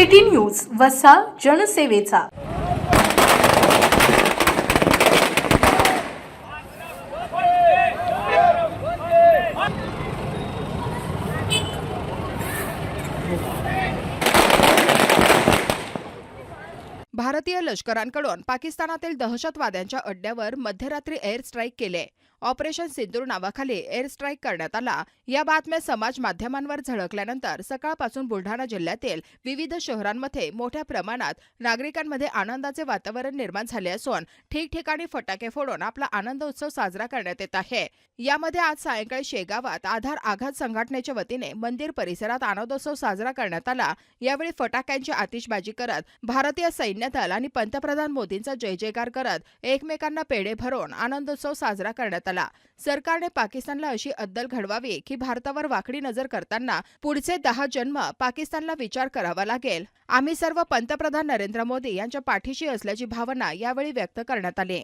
City news वसा जनसेवेचा. भारतीय लष्करांकडून पाकिस्तानातील दहशतवाद्यांच्या अड्ड्यावर मध्यरात्री एअर स्ट्राईक केले. ऑपरेशन सिंदूर नावाखाली एअर स्ट्राईक करण्यात आला. या बातम्या समाज माध्यमांवर झळकल्यानंतर सकाळपासून बुलढाणा जिल्ह्यातील विविध शहरांमध्ये मोठ्या प्रमाणात नागरिकांमध्ये आनंदाचे वातावरण निर्माण झाले असून ठिकठिकाणी फटाके फोडून आपला आनंद उत्सव साजरा करण्यात येत आहे. यामध्ये आज सायंकाळी शेगावात आधार आघात संघटनेच्या वतीने मंदिर परिसरात आनंदोत्सव साजरा करण्यात आला. यावेळी फटाक्यांची आतिषबाजी करत भारतीय सैन्य दल आणि पंतप्रधान मोदींचा जय जयकार करत एकमेकांना पेढे भरून आनंदोत्सव साजरा करण्यात आला सरकारने पाकिस्तानला अशी अद्दल घडवावी की भारतावर वाकडी नजर करताना पुढचे दहा जन्म पाकिस्तानला विचार करावा लागेल. आम्ही सर्व पंतप्रधान नरेंद्र मोदी यांच्या पाठीशी असल्याची भावना यावेळी व्यक्त करण्यात आली.